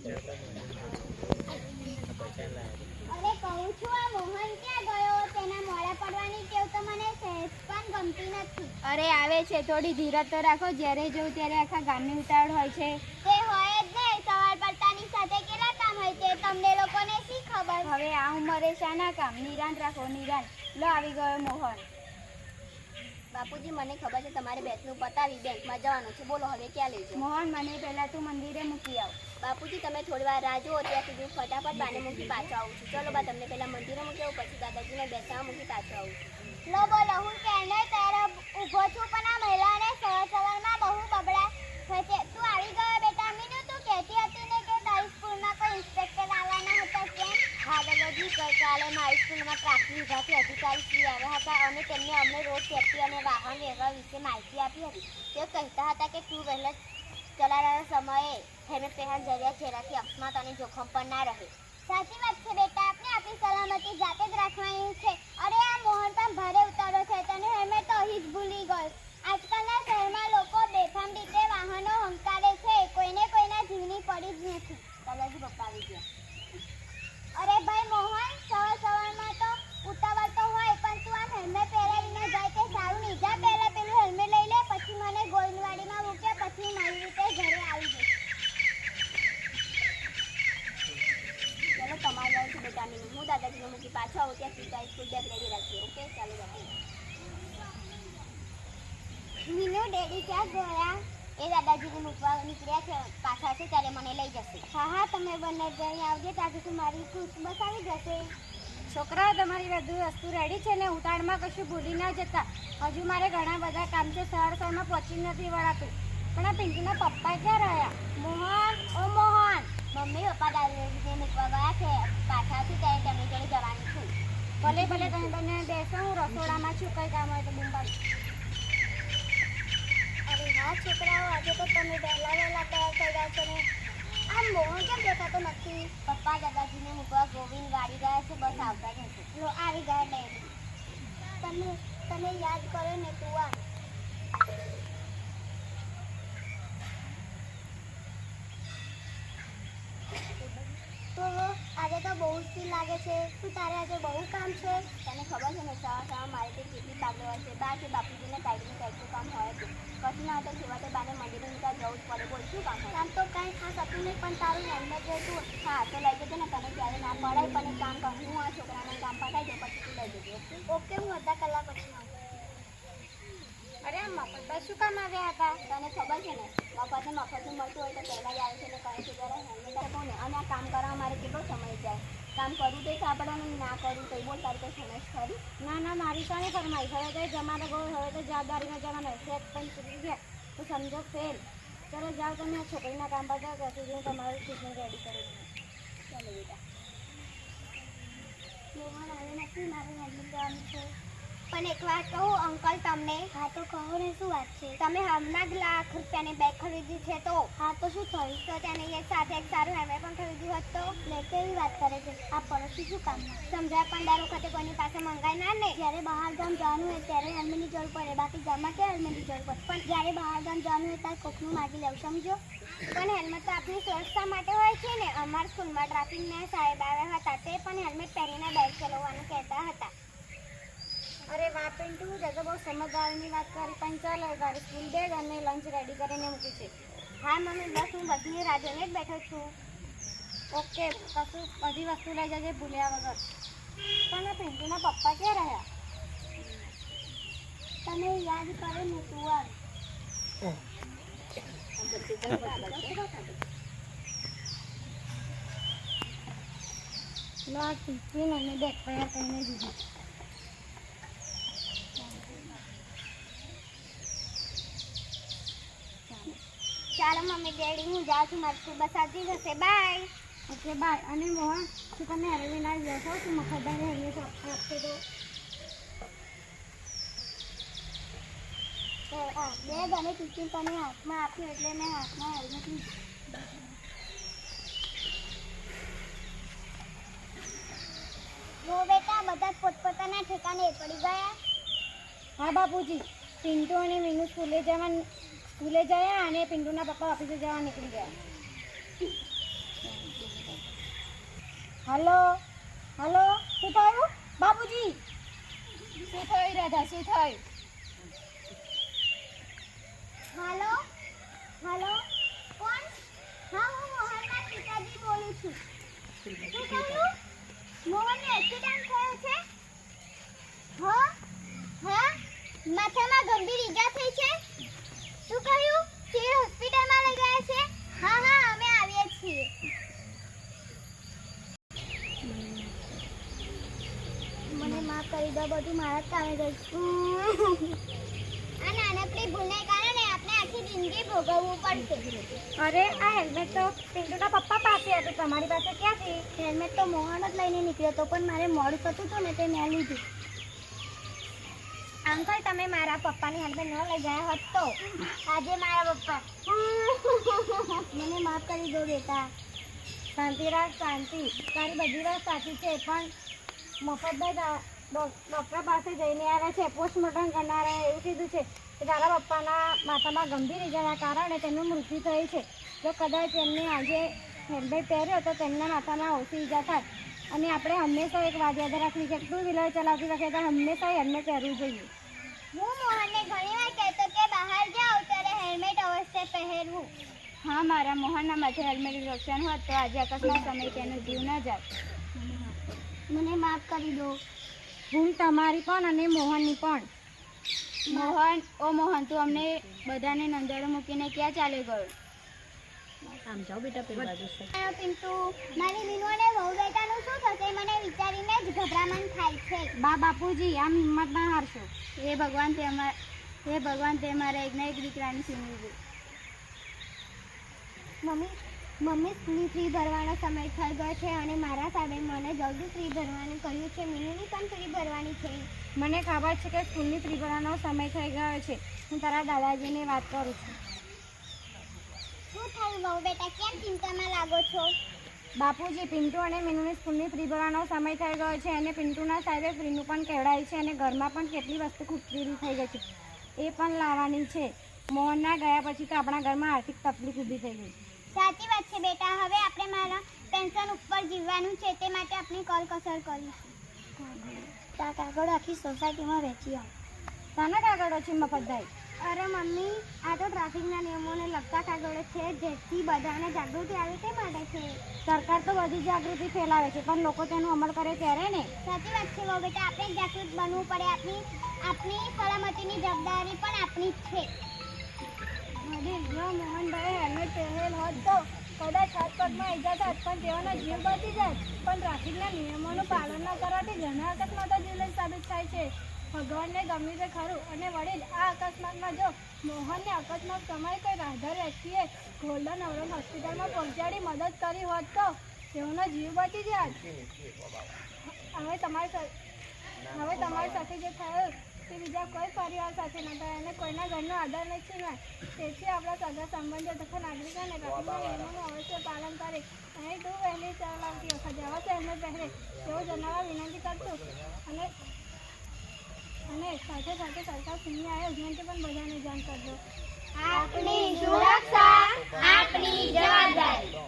અરે કહું છું આ મોહન ક્યાં ગયો? તેના મોડા પડવાની ટેવ તો મને સહેજ પણ ગમતી નથી. અરે આવે છે. થોડી ધીરજ તો રાખો. જ્યારે જોઉં ત્યારે આખા ગામની ઉતાવળ હોય છે. તે હોય જ ને સવાર પડતાની સાથે કેટલા કામ હોય છે તમને લોકોને શી ખબર? હવે આ ઉંમરે શાના કામ? નિરાંત રાખો નિરાંત. લો આવી ગયો મોહન. બાપુજી મને ખબર છે તમારે બેચનું પતાવી બેંકમાં જવાનું છે. બોલો હવે ક્યાં લેજો મોહન મને પહેલા તું મંદિરે મૂકી આવ. બાપુજી તમે થોડી વાર રાહ જુઓ ત્યાં સુધી હું ફટાફટ બાને મૂકી પાછો આવું છું. ચલો બા તમને પહેલા મંદિરે મૂકી આવું પછી દાદાજીને બેસવા મૂકી પાછો આવું છું. લો બોલો હું કેને તારા ઊભો છું પણ આ મહિલાને સવાર સવારમાં બહુ બબડા દાદાજી ગઈકાલે મારી સ્કૂલમાં ટ્રાફિક વિભાગથી અધિકારી શ્રી આવ્યા હતા અને તેમને અમને રોડ સેફટી અને વાહન વ્યવહાર વિશે માહિતી આપી હતી. તેઓ કહેતા હતા કે ટુ વ્હીલર ચલાવવાના સમયે હેલ્મેટ પહેરવાની જરૂરિયાત જેનાથી અકસ્માત અને જોખમ પણ ના રહે. સાચી વાત છે બેટા, આપણે આપણી સલામતી જાતે જ રાખવાની છે. અરે આ મોહન પણ ભારે ઉતારો છે તને હેલ્મેટ તો અહીં જ ભૂલી ગયો આજકાલના શહેરમાં લોકો બેફામ રીતે વાહનો હંકારે છે કોઈને કોઈના જીવની પડી જ નથી દાદાજી પપ્પા આવી ગયા અરે ભાઈ મોહન સવાર સવારમાં તો ઉતાવળ તો હોય પણ તું આમ હેલ્મેટ પહેરાવીને જાય તે સારું નહીં જા પહેલા પેલું હેલ્મેટ લઈ લે પછી મને ગોવિંદવાડીમાં મૂકે પછી મારી રીતે ઘરે આવી જઈશ ચલો તમારે જાવ છું બેટા મીનુ હું દાદાજીને મૂકી પાછો આવું ત્યાં સુધી તારી સ્કૂલ બેગ રેડી રાખીએ ઓકે ચાલો બાપુ મીનુ ડેડી ક્યાં ગયા? એ દાદાજીને મૂકવા નીકળ્યા છે પાછા છે ત્યારે મને લઈ જશે. હા હા તમે બંને જઈ આવજો ત્યાં સુધી મારી ખુશ બસ આવી જશે. છોકરાઓ તમારી બધું વસ્તુ રેડી છે ને? ઉતાળમાં કશું ભૂલી ના જતા. હજુ મારે ઘણા બધા કામ છે સર સરમાં પહોંચી નથી વળાતું. પણ આ પિંકીના પપ્પા ક્યાં રહ્યા? મોહન ઓ મોહન! મમ્મી પપ્પા દાદાજીને મૂકવા ગયા છે. પાછા છે ત્યારે તેમની જોડે જવાની છું. ભલે ભલે તમે બંને બેસો હું રસોડામાં છું કઈ કામ હોય તો બૂમ પાડ. હા છોકરાઓ, આજે તો તમે વહેલા વહેલા તૈયાર થઈ ગયા છો ને? આ મોહન કેમ દેખાતો નથી? પપ્પા, દાદાજીને મૂકવા ગોવિંદ વાળી ગયા છે, બસ આવતા જ હશે આવી ગયા ડેડી તમે તમે યાદ કરો ને તું આજે તો બહુ જ લાગે છે. શું તારે આજે બહુ કામ છે? તને ખબર છે ને સવાર સવાર મારે તે કેટલી પાગલ હોય છે. બા કે બાપુજીને કાંઈક ને કામ હોય છે. પછી ના તો છેવટે બાને મંદિરે નીકળા જવું જ પડે. બોલ શું કામ હોય? કામ તો કાંઈ ખાસ હતું નહીં પણ તારું હેલ્મેટ જોઈતું હા તો લઈ જજો ને તને ક્યારે ના પડાય પણ કામ કરું. હું આ છોકરાને કામ પટાઈ દઉં પછી તું લઈ જજો ઓકે? ઓકે હું અડધા કલાક પછી આવું. અરે મફતભાઈ શું કામ આવ્યા હતા? તને ખબર છે ને? મફતે મફતનું મળતું હોય તો પહેલાં જ આવે છે ને કહે છે જરા હેલ્મેટ આ કામ કરવા મારે કેટલો સમય જાય? કામ કરવું તો સાંભળવાનું ના કરું તો બોલ તારી કોઈ સમજ ખરી. ના ના, મારી સામે ફરમાઈ. હવે તો જમાનો ગયો, હવે તો જવાબદારીનો જમાનો સેટ પણ ચૂકી ગયા. તો સમજો ફેલ ચલો, જાઓ તમે આ છોકરીના કામ પર. જાઓ, ત્યાં સુધી હું તમારું ટ્રીટમેન્ટ રેડી કરી દઉં. ચાલો, બેટા. મારે નથી મારે હેલ્મેટ જવાનું છે. પણ એક વાત કહું અંકલ તમને? હા તો કહો ને શું વાત છે? તમે હમણાં જ લાખ રૂપિયાની બેગ ખરીદી છે તો? હા તો શું થયું? તો તેને એક સાથે એક સારું હેલ્મેટ પણ ખરીદ્યું હોત તો? લે કેવી વાત કરે છે? આ પડોશી શું કામ સમજાય પણ દર વખતે કોઈની પાસે મંગાય ના ને? જ્યારે બહાર ગામ જવાનું હોય ત્યારે હેલ્મેટની જરૂર પડે. બાકી ગામમાં ક્યાં હેલ્મેટની જરૂર પડે? પણ જ્યારે બહાર ગામ જવાનું હોય ત્યારે કોકનું માગી લેવું સમજો? પણ હેલ્મેટ તો આપણી સુરક્ષા માટે હોય છે ને? અમારા સ્કૂલમાં ટ્રાફિકના સાહેબ આવ્યા હતા તે પણ હેલ્મેટ પહેરીને બેગ ચલાવવાનું કહેતા હતા. અરે વાહ પિન્ટુ તે તો બહુ સમજદારની વાત કરી પણ ચાલો તારી સ્કૂલ બેગ અને લંચ રેડી કરીને મૂકી છે. હા મમ્મી બસ હું બસની રાહ જોઈને જ બેઠો છું. ઓકે કશું બધી વસ્તુ લઈ જજે ભૂલ્યા વગર. પણ આ પિન્ટુના પપ્પા ક્યાં રહ્યા? તમે યાદ કરો ને તું લો આ ટિફિન અને બેગ તૈયાર કરીને દીધી. ચાલો મમ્મી ડેડી હું જાઉં છું મારી સ્કૂલ બસ આવતી જશે. બાય ઓકે બાય અને મોહન શું તમે હરવી ના જશો તું મફતદારે હરવી આપશે તો બે ગમે ટિફિન તને હાથમાં આપ્યું એટલે મેં હાથમાં હેલ્મેટ લીધું. જો બેટા બધા પોતપોતાના ઠેકાને પડી ગયા. હા બાપુજી. પિન્ટુ અને મીનુ સ્કૂલે જવા સ્કૂલે ગયા અને પિન્ટુના પપ્પા ઓફિસે જવા નીકળી ગયા. હલો? હલો? શું થયું? બાપુજી? શું થયું રાધા? શું થયું? હલો? હલો? કોણ? હા હું મોહનના પિતાજી બોલું છું. શું કહ્યું મોહનને એક્સિડન્ટ થયો છે? હા? હા? માથામાં ગંભીર ઈજા થઈ છે? શું કહ્યું કે હોસ્પિટલમાં લઈ ગયા છે? હા હા અમે આવીએ છીએ. મને માફ કરી દો બધું મારા જ કામે ગયું આ નાનકડી ભૂલને કારણે આપણે આખી જિંદગી ભોગવવું પડશે. અરે આ હેલ્મેટ તો પિન્ટુના પપ્પા પાસે હતું. તમારી પાસે ક્યાંથી? હેલ્મેટ તો મોહન જ લઈને નીકળ્યો હતો પણ મારે મોડું થતું હતું ને તે મેં લીધું. અંકલ તમે મારા પપ્પાની હાલમાં ન લઈ ગયા હોત તો? આજે મારા પપ્પા. મને માફ કરી દો બેટા. શાંતિ રાખ, શાંતિ. તારી બધી વાત સાચી છે, પણ મફતભાઈ ડૉક્ટર પાસે જઈને આવ્યા છે, પોસ્ટમોર્ટમ કરનારા એવું કીધું છે કે તારા પપ્પાના માથામાં ગંભીર ઇજાના કારણે તેમનું મૃત્યુ થયું છે. જો કદાચ એમને આજે હેલ્મેટ પહેર્યો તો તેમના માથામાં ઓછી ઈજા થાય. અને આપણે હંમેશા એક વાત યાદ રાખવી કે ટુ વ્હીલર ચલાવતી વખતે હંમેશા હેલ્મેટ પહેરવું જોઈએ. હું મોહનને ઘણી વાર કહેતો કે બહાર જાઓ ત્યારે હેલ્મેટ અવશ્ય પહેરવું. હા મારા મોહનના માથે હેલ્મેટનું રક્ષણ હોત તો આજે અકસ્માત સમય તેનો જીવ ન જાત મને માફ કરી દો. હું તમારી પણ અને મોહનની પણ. મોહન ઓ મોહન તું અમને બધાને નંદરો મૂકીને ક્યાં ચાલે ગયો? આમ જાઓ બેટા પેલી બાજુ પિન્ટુ મારી મીનુને વહુ બેટાનું શું થશે મને વિચારીને જ ગભરામણ થાય છે. બા બાપુજી આમ હિંમત ના હારશો. હે ભગવાન તે અમાર હે ભગવાન તે મારા એકના એક દીકરાની સુનવી મમ્મી મમ્મી સ્ત્રી ફી ભરવાનો સમય થઈ ગયો છે અને મારા સાહેબે મને જલ્દી ફી ભરવાનું કહ્યું છે. મીનુની પણ ફી ભરવાની છે. મને ખબર છે કે સ્કૂલની ફી ભરવાનો સમય થઈ ગયો છે. હું તારા દાદાજીને વાત કરું છું. શું થયું બહુ બેટા કેમ ચિંતામાં લાગો છો? બાપુજી પિન્ટુ અને મીનુની સ્કૂલની ફ્રી ભરવાનો સમય થઈ ગયો છે અને પિન્ટુના સાહેબે ફ્રીનું પણ કહેવાય છે અને ઘરમાં પણ કેટલી વસ્તુ ખૂબ ફ્રી થઈ ગઈ છે. એ પણ લાવવાની છે. મોહનના ગયા પછી તો આપણા ઘરમાં આર્થિક તકલીફ ઊભી થઈ ગઈ. સાચી વાત છે બેટા. હવે આપણે મારા પેન્શન ઉપર જીવવાનું છે તે માટે આપણે કોલ કસર કરીશું. તા કાગળ આખી સોસાયટીમાં વેચી આવ. શાના કાગળો છે મફતભાઈ અરે મમ્મી આ તો ટ્રાફિકના નિયમોને લગતા કાગળો છે જેથી બધાને જાગૃતિ આવે તે માટે છે. સરકાર તો બધી જાગૃતિ ફેલાવે છે પણ લોકો તેનો અમલ કરે ત્યારે ને. સાચી વાત છે વહુ બેટા આપણે જાગૃત બનવું પડે આપણી આપણી સલામતીની જવાબદારી પણ આપણી જ છે. જો મોહનભાઈ હેલ્મેટ પહેરેલ હોત તો કદાચ હાથ પગમાં ઈજા થાત પણ તેઓનો જીવ બચી જાય પણ ટ્રાફિકના નિયમોનું પાલન ન કરવાથી ઘણા અકસ્માતો જીવલેણ સાબિત થાય છે. ભગવાનને ગમ્યું છે ખરું. અને વડીલ, આ અકસ્માતમાં જો મોહનને અકસ્માત સમયે કોઈ રાહદાર વ્યક્તિએ ગોલ્ડન અવરોન હોસ્પિટલમાં પહોંચાડી મદદ કરી હોત તો તેઓનો જીવ બચી જાત. હવે તમારી હવે તમારી સાથે જે થયું તે બીજા કોઈ પરિવાર સાથે ન થાય અને કોઈના ઘરનો આધાર નહીં છીનવાય તેથી આપણા સગા સંબંધો તથા નાગરિકોને નિયમોનું અવશ્ય પાલન કરે. અહીં તું વહેલી ચલાવતી વખતે અવશ્ય હેલ્મેટ પહેરે. તેવું જણાવવા વિનંતી કરશું. અને અને સાથે સાથે સરકાર સિંહની આ યોજનાથી પણ બધાને જાણ કરજો. આપણી સુરક્ષા આપણી જવાબદારી.